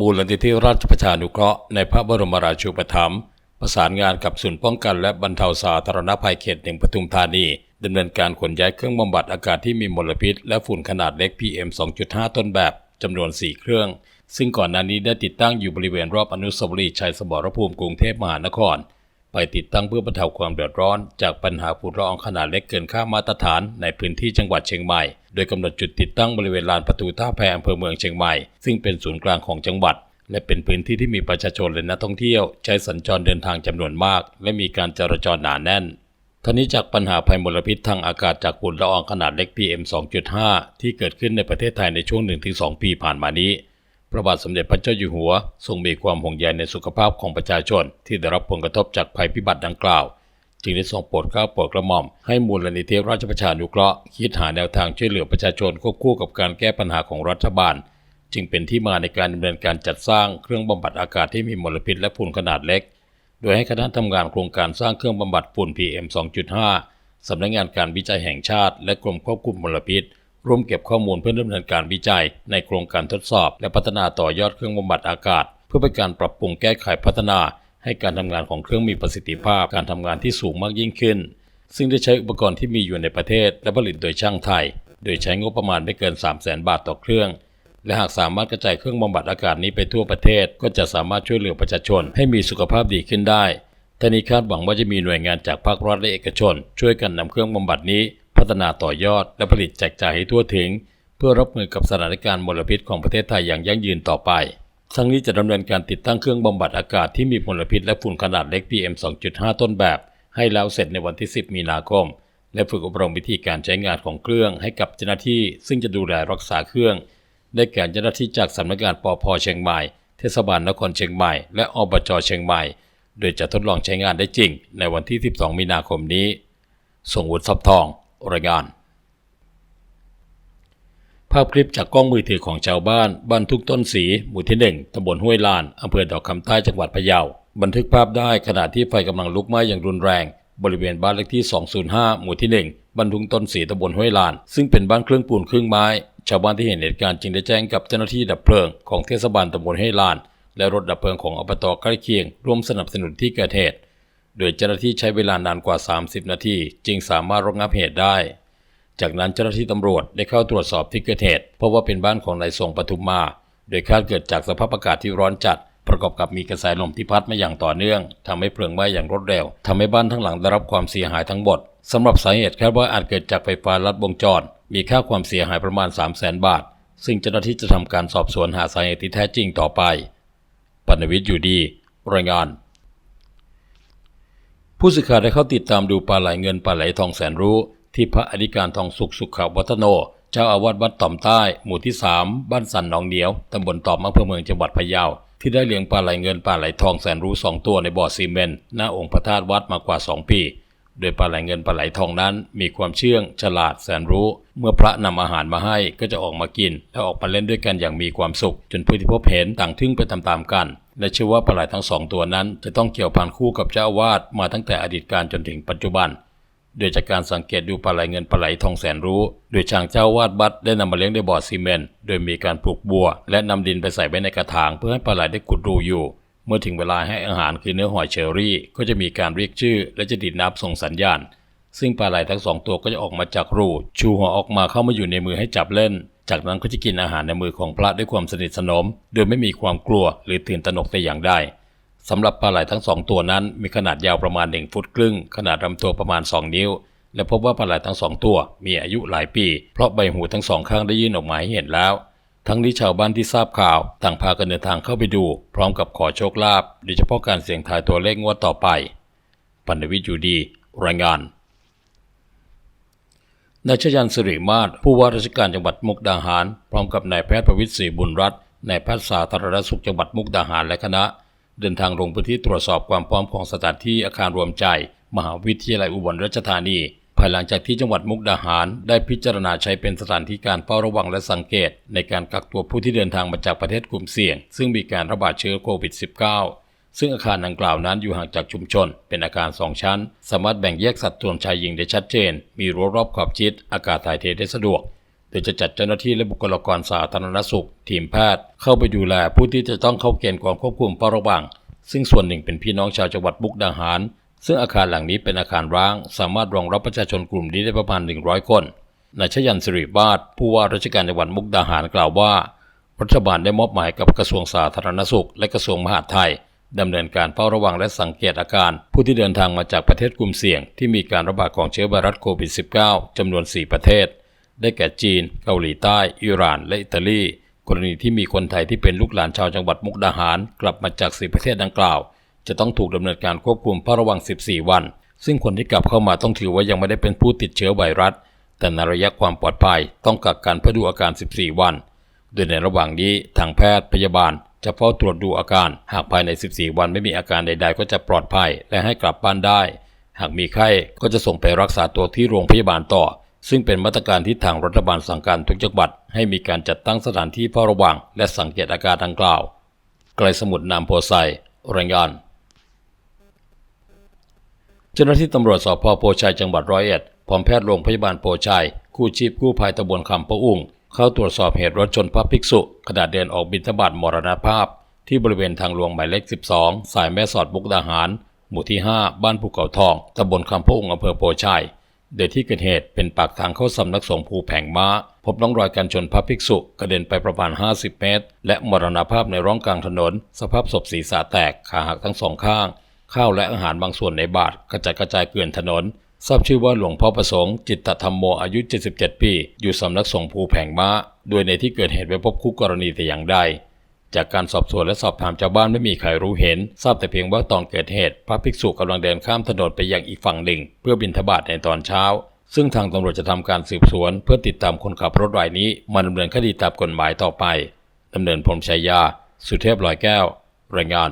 มูลนิธิราชประชานุเคราะห์ในพระบรมราชูปถัมภ์ประสานงานกับศูนย์ป้องกันและบรรเทาสาธารณภัยเขตหนึ่งปทุมธานีดำเนินการขนย้ายเครื่องบำบัดอากาศที่มีมลพิษ และฝุ่นขนาดเล็ก PM 2.5 ต้นแบบจำนวน 4 เครื่อง ซึ่งก่อนหน้านี้ได้ติดตั้งอยู่บริเวณรอบอนุสาวรีย์ชัยสมรภูมิกรุงเทพมหานคร ไปติดตั้งเพื่อบรรเทาความเดือดร้อน จากปัญหาฝุ่นละอองขนาดเล็กเกินค่ามาตรฐานในพื้นที่จังหวัดเชียงใหม่ โดยกำหนดจุดติดตั้งบริเวณลานประตูท่าแพอำเภอเมืองเชียงใหม่ ซึ่งเป็นศูนย์กลางของจังหวัด และเป็นพื้นที่ที่มีประชาชนและนักท่องเที่ยว ใช้สัญจรเดินทางจำนวนมาก และมีการจราจรหนาแน่นทั้งนี้จากปัญหาภัยมลพิษทางอากาศจากฝุ่นละอองขนาดเล็ก PM 2.5 ที่เกิดขึ้นในประเทศไทยในช่วง 1-2 ปีผ่านมานี้ พระบาทสมเด็จพระเจ้าอยู่หัว ทรงมีความห่วงใยในสุขภาพของประชาชน ที่ได้รับผลกระทบจากภัยพิบัติดังกล่าว จึงได้ทรงโปรดเกล้าโปรดกระหม่อมให้มูลนิธิราชประชานุเคราะห์คิดหาแนวทางช่วยเหลือประชาชนควบคู่กับการแก้ปัญหาของรัฐบาล จึงเป็นที่มาในการดำเนินการจัดสร้างเครื่องบำบัดอากาศที่มีมลพิษและฝุ่นขนาดเล็ก โดยให้คณะทำงานโครงการสร้างเครื่องบำบัดฝุ่น PM 2.5สำนักงานการวิจัยแห่งชาติ และกรมควบคุมมลพิษร่วมเก็บข้อมูลเพื่อดำเนินการวิจัย ในโครงการทดสอบ และพัฒนาต่อยอดเครื่องบำบัดอากาศ เพื่อเป็นการปรับปรุงแก้ไขพัฒนา ให้การทำงานของเครื่องมีประสิทธิภาพการทำงานที่สูงมากยิ่งขึ้น ซึ่งได้ใช้อุปกรณ์ที่มีอยู่ในประเทศ และผลิตโดยช่างไทย โดยใช้งบประมาณไม่เกิน 3 0 0 0 0 0 บาทต่อเครื่อง และหากสามารถกระจายเครื่องบำบัดอากาศนี้ไปทั่วประเทศ ก็จะสามารถช่วยเหลือประชาชนให้มีสุขภาพดีขึ้นได้ท่านี้คาดหวังว่าจะมีหน่วยงานจากภาครัฐและเอกชน ช่วยกันนำเครื่องบำบัดนี้ พัฒนาต่อยอด และผลิตแจกจ่ายให้ทั่วถึง เพื่อรับมือกับสถานการณ์มลพิษของประเทศไทยอย่างยั่งยืนต่อไป ทั้งนี้จะดำเนินการติดตั้งเครื่องบำบัดอากาศที่มีมลพิษและฝุ่นขนาดเล็ก PM 2.5 ต้นแบบ ให้แล้วเสร็จในวันที่ 10 มีนาคม และฝึกอบรมวิธีการใช้งานของเครื่องให้กับเจ้าหน้าที่ ซึ่งจะดูแลรักษาเครื่อง ได้แก่เจ้าหน้าที่จากสำนักงานปอพเชียงใหม่ เทศบาลนครเชียงใหม่ และอบจเชียงใหม่ โดยจะทดลองใช้งานได้จริง ในวันที่ 12 มีนาคมนี้ ส่งวุฒิทรัพย์ทองรายงานาพคลิปจากกล้องมือถือของชาวบ้านบ้านทุกต้นสี หมู่ที่1ตำบลห้วยลานอำเภอดอกคำใต้จังหวัดพะเยา บันทึกภาพได้ขณะที่ไฟกำลังลุกไหม้อย่างรุนแรง บริเวณบ้านเลขที่ 205 หมู่ที่ 1บ้านทุกต้นสีตำบลห้วยลาน ซึ่งเป็นบ้านเครึ่องปูนครึ่งไม้ ชาวบ้านที่เห็นเหตุการณ์จึงได้แจ้งกับเจ้าหน้าที่ดับเพลิงของเทศบาลตำบลห้วยลาน และรถดับเพลิงของอบตใกล้เคียง ร่วมสนับสนุนที่เกิดเหตุ โดยเจ้าหน้าที่ใช้เวลานานกว่า 30 นาที จึงสามารถระงับเหตุได้ จากนั้นเจ้าหน้าที่ตำรวจได้เข้าตรวจสอบที่เกิดเหตุเพราะว่าเป็นบ้านของนายทรงปทุมมา โดยคาดเกิดจากสภาพอากาศที่ร้อนจัด ประกอบกับมีกระแสลมที่พัดมาอย่างต่อเนื่องทำให้เพลิงไหม้อย่างรวดเร็วทำให้บ้านทั้งหลังได้รับความเสียหายทั้งหมดสำหรับสาเหตุคาดว่าอาจเกิดจากไฟฟ้าลัดวงจร มีค่าความเสียหายประมาณ 3 0 0 0 0 0 บาท ซึ่งเจ้าหน้าที่จะทำการสอบสวนหาสาเหตุที่แท้จริงต่อไปปนวิทย์อยู่ดีรายงานผู้สื่อข่าวได้เข้าติดตามดูปลาไหลเงินปลาไหลทองแสนรู้ ที่พระอธิการทองสุขสุขวัฒโน เจ้าอาวาสวัดต่อมใต้ หมู่ที่ 3 บ้านสันหนองเหนียวตำบลต่อมอำเภอเมืองจังหวัดพะเยาที่ได้เลี้ยงปลาไหลเงินปลาไหลทองแสนรู้สองตัวในบ่อซีเมนต์หน้าองค์พระธาตุวัดมากว่า 2 ปี โดยปลาไหลเงินปลาไหลทองนั้น มีความเชื่อง ฉลาดแสนรู้ เมื่อพระนำอาหารมาให้ก็จะออกมากิน และออกมาเล่นด้วยกันอย่างมีความสุข จนผู้ที่พบเห็นต่างทึ่งไปตามๆกันและเชื่อว่าปลาไหลทั้งสองตัวนั้น จะต้องเกี่ยวพันคู่กับเจ้าอาวาสมาตั้งแต่อดีตการจนถึงปัจจุบัน โดยจากการสังเกตดูปลาไหลเงินปลาไหลทองแสนรู้ โดยช่างเจ้าวาดบัดได้นำมาเลี้ยงในบ่อซีเมนต์โดยมีการปลูกบัว และนำดินไปใส่ไว้ในกระถางเพื่อให้ปลาไหลได้ขุดรูอยู่ เมื่อถึงเวลาให้อาหารคือเนื้อหอยเชอรี่ ก็จะมีการเรียกชื่อ และจะดิดนับส่งสัญญาณ ซึ่งปลาไหลทั้งสองตัวก็จะออกมาจากรูชูหัวออกมาเข้ามาอยู่ในมือให้จับเล่น จากนั้นก็จะกินอาหารในมือของพระด้วยความสนิทสนม โดยไม่มีความกลัวหรือตื่นตระหนกแต่อย่างใด สำหรับปลาไหลทั้งสองตัวนั้นมีขนาดยาวประมาณ 1 ฟุตครึ่ง ขนาดลำตัวประมาณ 2 นิ้ว และพบว่าปลาไหลทั้งสองตัวมีอายุหลายปี เพราะใบหูทั้งสองข้างได้ยื่นออกมาให้เห็นแล้ว ทั้งนี้ชาวบ้านที่ทราบข่าว ต่างพากันเดินทางเข้าไปดู พร้อมกับขอโชคลาภโดยเฉพาะการเสี่ยงทายตัวเลขงวดต่อไป ปันวิทย์อยู่ดีรายงานนายชยันสิริมาศผู้ว่าราชการจังหวัดมุกดาหาร พร้อมกับนายแพทย์ประวิตรศรีบุญรัตน์นายแพทย์สาธารณสุขจังหวัดมุกดาหารและคณะ เดินทางลงพื้นที่ตรวจสอบความพร้อมของสถานที่อาคารรวมใจ มหาวิทยาลัยอุบลราชธานี ภายหลังจากที่จังหวัดมุกดาหาร ได้พิจารณาใช้เป็นสถานที่การเฝ้าระวังและสังเกต ในการกักตัวผู้ที่เดินทางมาจากประเทศกลุ่มเสี่ยง ซึ่งมีการระบาดเชื้อโควิด -19 ซึ่งอาคารดังกล่าวนั้นอยู่ห่างจากชุมชน เป็นอาคารสองชั้น สามารถแบ่งแยกสัดส่วนชายหญิงได้ชัดเจน มีรั้วรอบขอบชิด อากาศถ่ายเทได้สะดวก ดยจะจัดเจ้าหน้าที่และบุคลากรสาธารณสุข ทีมแพทย์ เข้าไปดูแลผู้ที่จะต้องเข้าเกณฑ์การควบคุมเฝ้าระวัง ซึ่งส่วนหนึ่งเป็นพี่น้องชาวจังหวัดมุกดาหาร ซึ่งอาคารหลังนี้เป็นอาคารร้าง สามารถรองรับประชาชนกลุ่มนี้ได้ประมาณ 100 คนนายชยันสิริวาฒผู้ว่าราชการจังหวัดมุกดาหารกล่าวว่า รัฐบาลได้มอบหมายกับกระทรวงสาธารณสุข และกระทรวงมหาดไทยดำเนินการเฝ้าระวังและสังเกตอาการ ผู้ที่เดินทางมาจากประเทศกลุ่มเสี่ยง ที่มีการระบาดของเชื้อไวรัสโควิด -19 จำนวน 4 ประเทศ ได้แก่จีน เกาหลีใต้ อิหร่าน และอิตาลี กรณีที่มีคนไทยที่เป็นลูกหลานชาวจังหวัดมุกดาหาร กลับมาจากสี่ประเทศดังกล่าว จะต้องถูกดำเนินการควบคุมเฝ้าระวัง 14 วัน ซึ่งคนที่กลับเข้ามาต้องถือว่ายังไม่ได้เป็นผู้ติดเชื้อไวรัส แต่ในระยะความปลอดภัยต้องกักกันเพื่อดูอาการ 14 วัน โดยในระหว่างนี้ทางแพทย์พยาบาลจะเฝ้าตรวจดูอาการ หากภายใน 14 วันไม่มีอาการใด ๆ ก็จะปลอดภัยและให้กลับบ้านได้ หากมีไข้ก็จะส่งไปรักษาตัวที่โรงพยาบาลต่อ ซึ่งเป็นมาตรการที่ทางรัฐบาลสั่งการทุกจังหวัด ให้มีการจัดตั้งสถานที่เฝ้าระวัง และสังเกตอาการดังกล่าว ไกลสมุทรนามโพไซรายงานเจ้าหน้าที่ตำรวจสพโพชัยจังหวัดร้อยเอ็ดพร้อมแพทย์โรงพยาบาลโพชัยกู้ชีพกู้ภัยตำบลคำพะอุ่งเข้าตรวจสอบเหตุรถชนพระภิกษุ ขณะเดินออกบิณฑบาตมรณภาพ ที่บริเวณทางหลวงหมายเลข 12 สายแม่สอดบุกดาหาร หมู่ที่ 5 บ้านภูเขาทองตำบลคำพะอุ่งอำเภอโพชัย โดยที่เกิดเหตุเป็นปากทางเข้าสำนักสงฆ์ภูแผงม้า พบร่องรอยการชนพระภิกษุกระเด็นไปประมาณ 50 เมตร และมรณภาพในร่องกลางถนน สภาพศพศีรษะแตกขาหักทั้งสองข้าง ข้าวและอาหารบางส่วนในบาตรกระจัดกระจายเกลื่อนถนน ทราบชื่อว่าหลวงพ่อประสงค์จิตตธรรมโมอายุ 77 ปี อยู่สำนักสงฆ์ภูแผงม้า โดยในที่เกิดเหตุไม่พบคู่กรณีแต่อย่างใด จากการสอบสวนและสอบถามชาวบ้านไม่มีใครรู้เห็น ทราบแต่เพียงว่าตอนเกิดเหตุ พระภิกษุกำลังเดินข้ามถนนไปยังอีกฝั่งหนึ่ง เพื่อบินทบาตในตอนเช้า ซึ่งทางตำรวจจะทำการสืบสวน เพื่อติดตามคนขับรถรายนี้มาดำเนินคดีตามกฎหมายต่อไปดำเนินพรมชัยยา สุเทพลอยแก้ว รายงาน